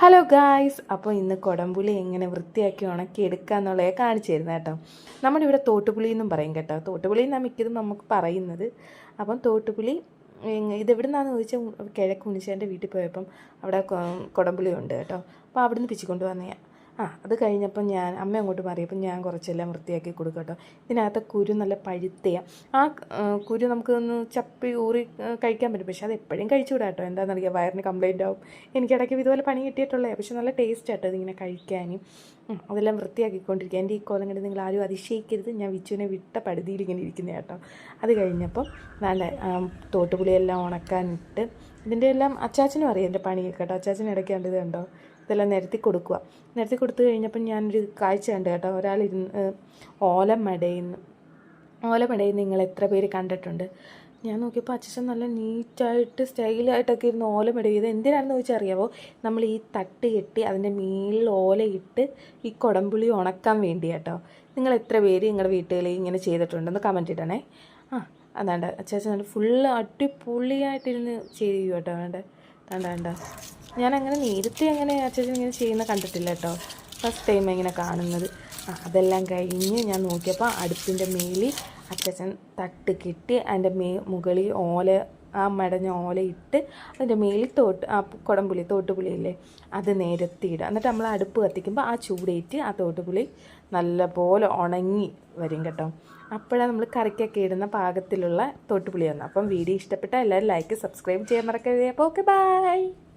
Hello guys അപ്പോൾ ഇന്ന് കുടംപുളി എങ്ങനെ വൃത്തിയാക്കി ഉണക്കി എടുക്കുക എന്നുള്ളത് കാണിച്ചു തരുന്നത് കേട്ടോ. നമ്മുടെ ഇവിടെ തോട്ടുപുളി എന്നും പറയും കേട്ടോ. തോട്ടുപുളി എന്നാണ് മിക്കതും നമുക്ക് പറയുന്നത്. അപ്പം തോട്ടുപുളി ഇതെവിടെ നിന്നാന്ന് ചോദിച്ചാൽ കിഴക്ക് മുനിശേന്റെ വീട്ടിൽ പോയപ്പം അവിടെ കുടംപുളി ഉണ്ട് കേട്ടോ. അപ്പോൾ അവിടുന്ന് പിച്ചിക്കൊണ്ട് വന്നേ ആ അത് കഴിഞ്ഞപ്പം ഞാൻ അമ്മ അങ്ങോട്ട് മാറി. അപ്പം ഞാൻ കുറച്ചെല്ലാം വൃത്തിയാക്കി കൊടുക്കട്ടോ. കേട്ടോ ഇതിനകത്ത് കുരു നല്ല പഴുത്തയാ. ആ കുരു നമുക്കൊന്ന് ചപ്പി ഊറി കഴിക്കാൻ പറ്റും. പക്ഷേ അത് എപ്പോഴും കഴിച്ചുകൂടാ കേട്ടോ എന്താണെന്നറിയാം? വയറിന് കംപ്ലൈന്റ് ആവും. എനിക്കിടയ്ക്ക് ഇതുപോലെ പണി കിട്ടിയിട്ടുള്ളേ പക്ഷെ നല്ല ടേസ്റ്റ് ആട്ടോ ഇതിങ്ങനെ കഴിക്കാനും. അതെല്ലാം വൃത്തിയാക്കിക്കൊണ്ടിരിക്കുക എന്റെ ഈ കോലം നിങ്ങൾ ആരും അതിശയിക്കരുത്. ഞാൻ വിച്ചുവിനെ വിട്ട പടുതിയിൽ ഇങ്ങനെ ഇരിക്കുന്ന കേട്ടോ. അത് കഴിഞ്ഞപ്പം നല്ല തോട്ടുപുളിയെല്ലാം ഉണക്കാനിട്ട് ഇതിന്റെ എല്ലാം അച്ചാച്ചനും അറിയാം എന്റെ പണിയൊക്കെ കേട്ടോ. അച്ചാച്ചനും ഇടയ്ക്ക് കണ്ടത് കണ്ടോ? ഇതെല്ലാം നിരത്തി കൊടുക്കുക. നിരത്തി കൊടുത്തു കഴിഞ്ഞപ്പം ഞാനൊരു കാഴ്ച കണ്ടു കേട്ടോ. ഓലം മടയുന്നു ഓലം മടയിൽ നിങ്ങൾ എത്ര പേര് കണ്ടിട്ടുണ്ട്? ഞാൻ നോക്കിയപ്പോൾ അച്ഛൻ നല്ല നീറ്റായിട്ട് സ്റ്റൈലായിട്ടൊക്കെ ഇരുന്ന് ഓല മെടയത് എന്തിനാണെന്ന് ചോദിച്ചാൽ അറിയാവോ നമ്മൾ ഈ തട്ട് കെട്ടി അതിന്റെ മേളിൽ ഓലയിട്ട് ഈ കുടംപുളി ഉണക്കാൻ വേണ്ടി കേട്ടോ. നിങ്ങൾ എത്ര പേര് നിങ്ങളുടെ വീട്ടുകളിൽ ഇങ്ങനെ ചെയ്തിട്ടുണ്ടെന്ന് കമന്റ് ഇടണേ. ആ അതാണ്ട് അച്ചാച്ചൻ നല്ല ഫുള്ള് അടിപൊളിയായിട്ടിരുന്ന് ചെയ്യൂ കേട്ടോ. വേണ്ട വേണ്ട വേണ്ട. ഞാൻ അങ്ങനെ നേരത്തെ അങ്ങനെ അച്ഛൻ ഇങ്ങനെ ചെയ്യുന്ന കണ്ടിട്ടില്ല കേട്ടോ. ഫസ്റ്റ് ടൈം ഇങ്ങനെ കാണുന്നത്. അതെല്ലാം കഴിഞ്ഞ് ഞാൻ നോക്കിയപ്പോൾ അടുപ്പിന്റെ മേലിൽ അച്ഛൻ തട്ട് കിട്ടി അതിന്റെ മേ മുകളിൽ ഓല ആ മടഞ്ഞ ഓല ഇട്ട് അതിന്റെ മേലിൽ തോട്ട് ആ കുടംപുളി തോട്ടുപുളിയില്ലേ അത് നിരത്തിയിടുക. എന്നിട്ട് നമ്മൾ അടുപ്പ് കത്തിക്കുമ്പോൾ ആ ചൂടേറ്റ് ആ തോട്ടുപുളി നല്ലപോലെ ഉണങ്ങി വരും കേട്ടോ. അപ്പോഴാണ് നമ്മൾ കറിക്കൊക്കെ ഇടുന്ന പാകത്തിലുള്ള തോട്ടുപുളി വന്നത്. അപ്പം വീഡിയോ ഇഷ്ടപ്പെട്ടാൽ എല്ലാവരും ലൈക്ക് സബ്സ്ക്രൈബ് ചെയ്യാൻ മറക്കരുത്. അപ്പോൾ ഓക്കെ ബൈ